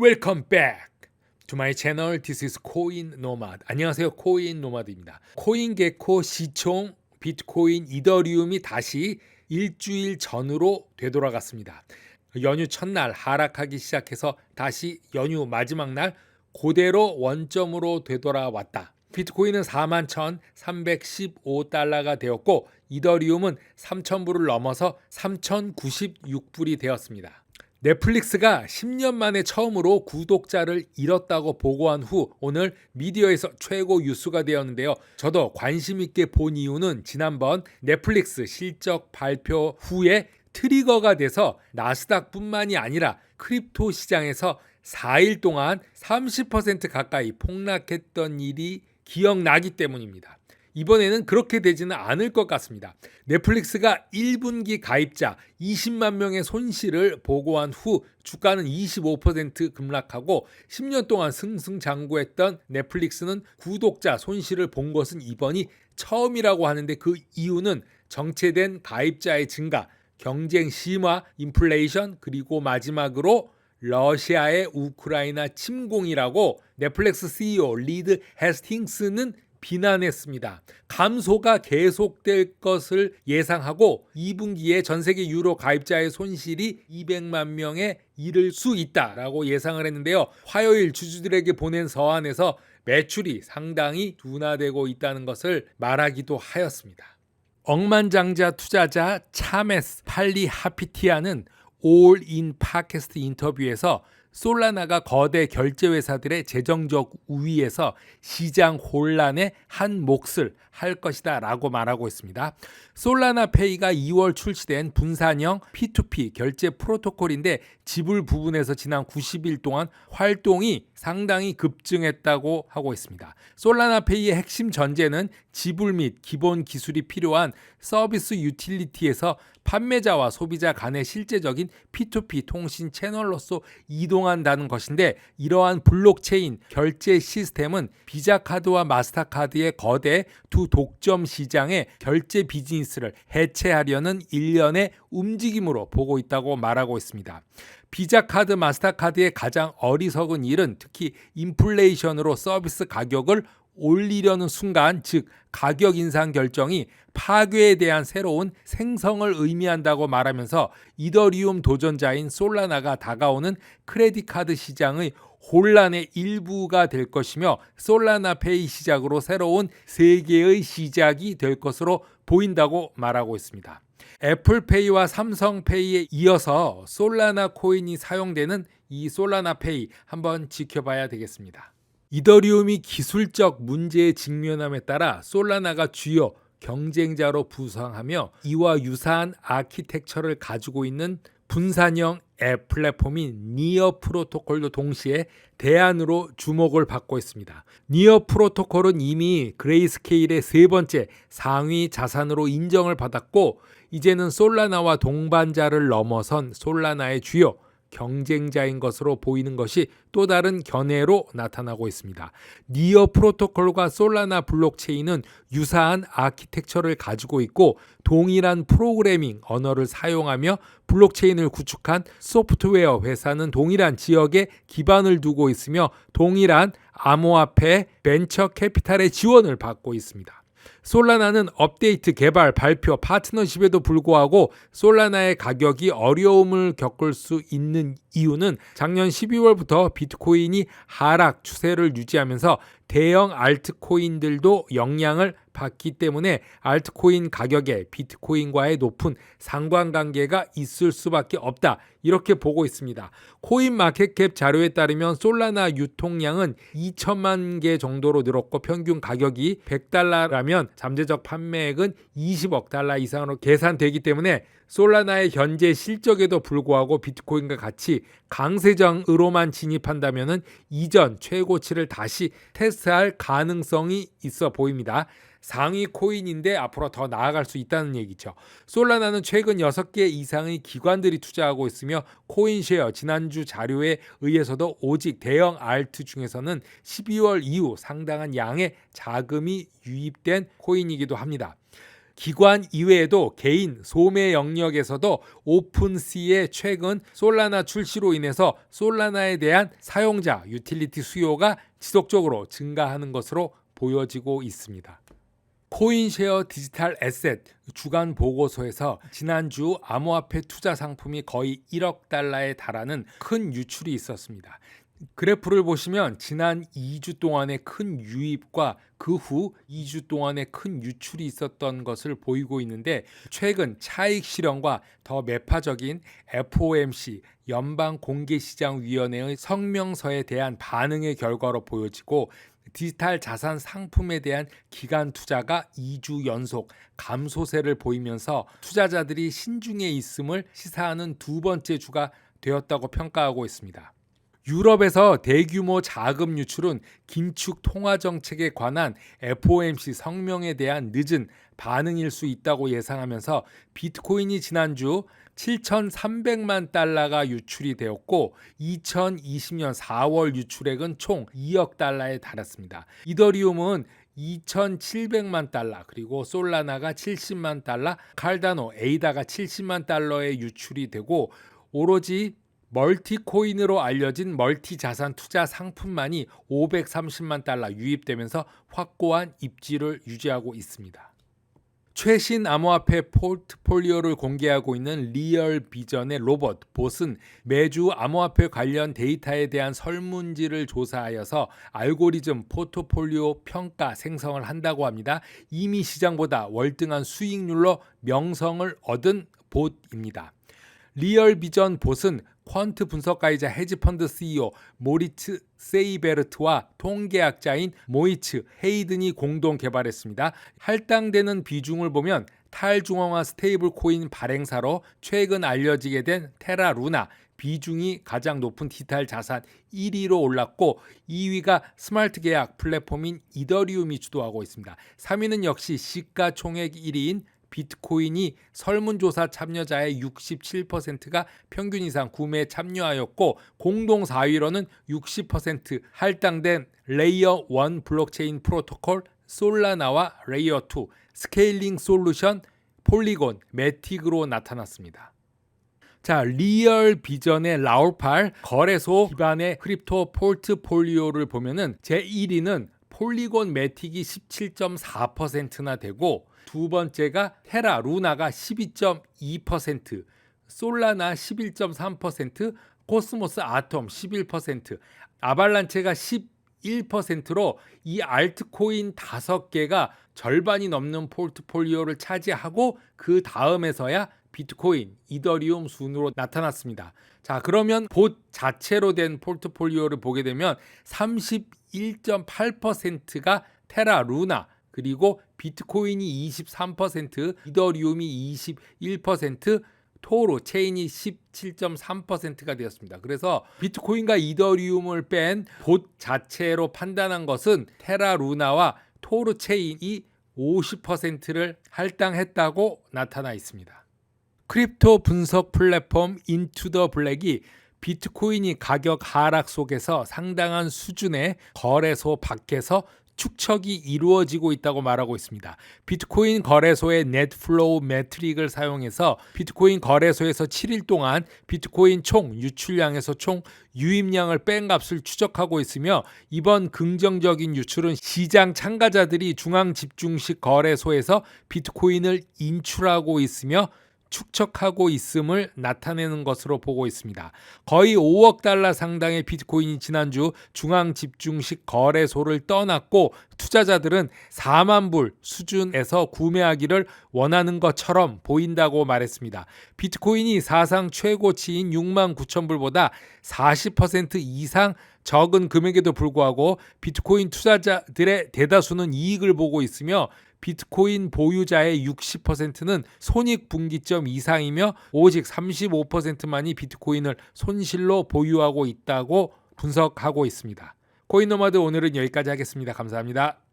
Welcome back to my channel. This is Coin Nomad. 안녕하세요. 코인 노마드입니다. 코인 개코 시총 비트코인 이더리움이 다시 일주일 전으로 되돌아갔습니다. 연휴 첫날 하락하기 시작해서 다시 연휴 마지막 날 그대로 원점으로 되돌아왔다. 비트코인은 41,315달러가 되었고 이더리움은 3,000불을 넘어서 3,096불이 되었습니다. 넷플릭스가 10년 만에 처음으로 구독자를 잃었다고 보고한 후 오늘 미디어에서 최고 뉴스가 되었는데요. 저도 관심 있게 본 이유는 지난번 넷플릭스 실적 발표 후에 트리거가 돼서 나스닥뿐만이 아니라 크립토 시장에서 4일 동안 30% 가까이 폭락했던 일이 기억나기 때문입니다. 이번에는 그렇게 되지는 않을 것 같습니다. 넷플릭스가 1분기 가입자 20만 명의 손실을 보고한 후 주가는 25% 급락하고 10년 동안 승승장구했던 넷플릭스는 구독자 손실을 본 것은 이번이 처음이라고 하는데 그 이유는 정체된 가입자의 증가, 경쟁 심화, 인플레이션 그리고 마지막으로 러시아의 우크라이나 침공이라고 넷플릭스 CEO 리드 헤스팅스는 비난했습니다. 감소가 계속될 것을 예상하고 2분기에 전 세계 유로 가입자의 손실이 200만 명에 이를 수 있다라고 예상을 했는데요. 화요일 주주들에게 보낸 서한에서 매출이 상당히 둔화되고 있다는 것을 말하기도 하였습니다. 억만장자 투자자 차메스 팔리 하피티아는 올인 팟캐스트 인터뷰에서 솔라나가 거대 결제 회사들의 재정적 우위에서 시장 혼란에 한 몫을 할 것이다 라고 말하고 있습니다. 솔라나 페이가 2월 출시된 분산형 P2P 결제 프로토콜인데 지불 부분에서 지난 90일 동안 활동이 상당히 급증했다고 하고 있습니다. 솔라나 페이의 핵심 전제는 지불 및 기본 기술이 필요한 서비스 유틸리티에서 판매자와 소비자 간의 실제적인 P2P 통신 채널로서 이동한다는 것인데 이러한 블록체인 결제 시스템은 비자 카드와 마스터카드의 거대 두 독점 시장의 결제 비즈니스를 해체하려는 일련의 움직임으로 보고 있다고 말하고 있습니다. 비자 카드, 마스터카드의 가장 어리석은 일은 특히 인플레이션으로 서비스 가격을 올리려는 순간, 즉 가격 인상 결정이 파괴에 대한 새로운 생성을 의미한다고 말하면서 이더리움 도전자인 솔라나가 다가오는 크레딧 카드 시장의 혼란의 일부가 될 것이며 솔라나 페이 시작으로 새로운 세계의 시작이 될 것으로 보인다고 말하고 있습니다. 애플페이와 삼성페이에 이어서 솔라나 코인이 사용되는 이 솔라나 페이 한번 지켜봐야 되겠습니다. 이더리움이 기술적 문제에 직면함에 따라 솔라나가 주요 경쟁자로 부상하며 이와 유사한 아키텍처를 가지고 있는 분산형 앱 플랫폼인 니어 프로토콜도 동시에 대안으로 주목을 받고 있습니다. 니어 프로토콜은 이미 그레이스케일의 세 번째 상위 자산으로 인정을 받았고 이제는 솔라나와 동반자를 넘어선 솔라나의 주요 경쟁자인 것으로 보이는 것이 또 다른 견해로 나타나고 있습니다. 니어 프로토콜과 솔라나 블록체인은 유사한 아키텍처를 가지고 있고 동일한 프로그래밍 언어를 사용하며 블록체인을 구축한 소프트웨어 회사는 동일한 지역에 기반을 두고 있으며 동일한 암호화폐 벤처 캐피탈의 지원을 받고 있습니다. 솔라나는 업데이트 개발 발표 파트너십에도 불구하고 솔라나의 가격이 어려움을 겪을 수 있는 이유는 작년 12월부터 비트코인이 하락 추세를 유지하면서 대형 알트코인들도 영향을 받기 때문에 알트코인 가격에 비트코인과의 높은 상관관계가 있을 수밖에 없다. 이렇게 보고 있습니다. 코인 마켓캡 자료에 따르면 솔라나 유통량은 2천만 개 정도로 늘었고 평균 가격이 100달러라면 잠재적 판매액은 20억 달러 이상으로 계산되기 때문에 솔라나의 현재 실적에도 불구하고 비트코인과 같이 강세장으로만 진입한다면 이전 최고치를 다시 테스트할 가능성이 있어 보입니다. 상위 코인인데 앞으로 더 나아갈 수 있다는 얘기죠. 솔라나는 최근 6개 이상의 기관들이 투자하고 있으며 코인쉐어 지난주 자료에 의해서도 오직 대형 알트 중에서는 12월 이후 상당한 양의 자금이 유입된 코인이기도 합니다. 기관 이외에도 개인 소매 영역에서도 오픈C의 최근 솔라나 출시로 인해서 솔라나에 대한 사용자 유틸리티 수요가 지속적으로 증가하는 것으로 보여지고 있습니다. 코인쉐어 디지털 에셋 주간 보고서에서 지난주 암호화폐 투자 상품이 거의 1억 달러에 달하는 큰 유출이 있었습니다. 그래프를 보시면 지난 2주 동안의 큰 유입과 그 후 2주 동안의 큰 유출이 있었던 것을 보이고 있는데 최근 차익 실현과 더 매파적인 FOMC 연방 공개시장위원회의 성명서에 대한 반응의 결과로 보여지고 디지털 자산 상품에 대한 기간 투자가 2주 연속 감소세를 보이면서 투자자들이 신중해 있음을 시사하는 두 번째 주가 되었다고 평가하고 있습니다. 유럽에서 대규모 자금 유출은 긴축 통화 정책에 관한 FOMC 성명에 대한 늦은 반응일 수 있다고 예상하면서 비트코인이 지난주 7,300만 달러가 유출이 되었고 2020년 4월 유출액은 총 2억 달러에 달했습니다. 이더리움은 2,700만 달러 그리고 솔라나가 70만 달러, 칼다노, 에이다가 70만 달러의 유출이 되고 오로지 멀티코인으로 알려진 멀티 자산 투자 상품만이 530만 달러 유입되면서 확고한 입지를 유지하고 있습니다. 최신 암호화폐 포트폴리오를 공개하고 있는 리얼 비전의 로봇 봇은 매주 암호화폐 관련 데이터에 대한 설문지를 조사하여서 알고리즘 포트폴리오 평가 생성을 한다고 합니다. 이미 시장보다 월등한 수익률로 명성을 얻은 봇입니다. 리얼 비전 봇은 퀀트 분석가이자 헤지펀드 CEO 모리츠 세이베르트와 통계학자인 모이츠 헤이든이 공동 개발했습니다. 할당되는 비중을 보면 탈중앙화 스테이블 코인 발행사로 최근 알려지게 된 테라 루나 비중이 가장 높은 디지털 자산 1위로 올랐고 2위가 스마트 계약 플랫폼인 이더리움이 주도하고 있습니다. 3위는 역시 시가총액 1위인 비트코인이 설문조사 참여자의 67%가 평균 이상 구매에 참여하였고 공동 4위로는 60% 할당된 레이어 1 블록체인 프로토콜 솔라나와 레이어 2 스케일링 솔루션 폴리곤 매틱으로 나타났습니다. 자, 리얼 비전의 라울팔 거래소 기반의 크립토 포트폴리오를 보면은 제 1위는 폴리곤 매틱이 17.4%나 되고 두 번째가 테라 루나가 12.2%, 솔라나 11.3%, 코스모스 아톰 11%, 아발란체가 11%로 이 알트코인 다섯 개가 절반이 넘는 포트폴리오를 차지하고 그 다음에서야 비트코인, 이더리움 순으로 나타났습니다. 자, 그러면 봇 자체로 된 포트폴리오를 보게 되면 31.8%가 테라 루나, 그리고 비트코인이 23%, 이더리움이 21%, 토로 체인이 17.3%가 되었습니다. 그래서 비트코인과 이더리움을 뺀 봇 자체로 판단한 것은 테라 루나와 토르 체인이 50%를 할당했다고 나타나 있습니다. 크립토 분석 플랫폼 인투더 블랙이 비트코인이 가격 하락 속에서 상당한 수준의 거래소 밖에서 축척이 이루어지고 있다고 말하고 있습니다. 비트코인 거래소의 넷플로우 매트릭을 사용해서 비트코인 거래소에서 7일 동안 비트코인 총 유출량에서 총 유입량을 뺀 값을 추적하고 있으며 이번 긍정적인 유출은 시장 참가자들이 중앙 집중식 거래소에서 비트코인을 인출하고 있으며 축척하고 있음을 나타내는 것으로 보고 있습니다. 거의 5억 달러 상당의 비트코인이 지난주 중앙 집중식 거래소를 떠났고 투자자들은 4만 불 수준에서 구매하기를 원하는 것처럼 보인다고 말했습니다. 비트코인이 사상 최고치인 6만 9천 불보다 40% 이상 적은 금액에도 불구하고 비트코인 투자자들의 대다수는 이익을 보고 있으며 비트코인 보유자의 60%는 손익 분기점 이상이며 오직 35%만이 비트코인을 손실로 보유하고 있다고 분석하고 있습니다. 코인노마드 오늘은 여기까지 하겠습니다. 감사합니다.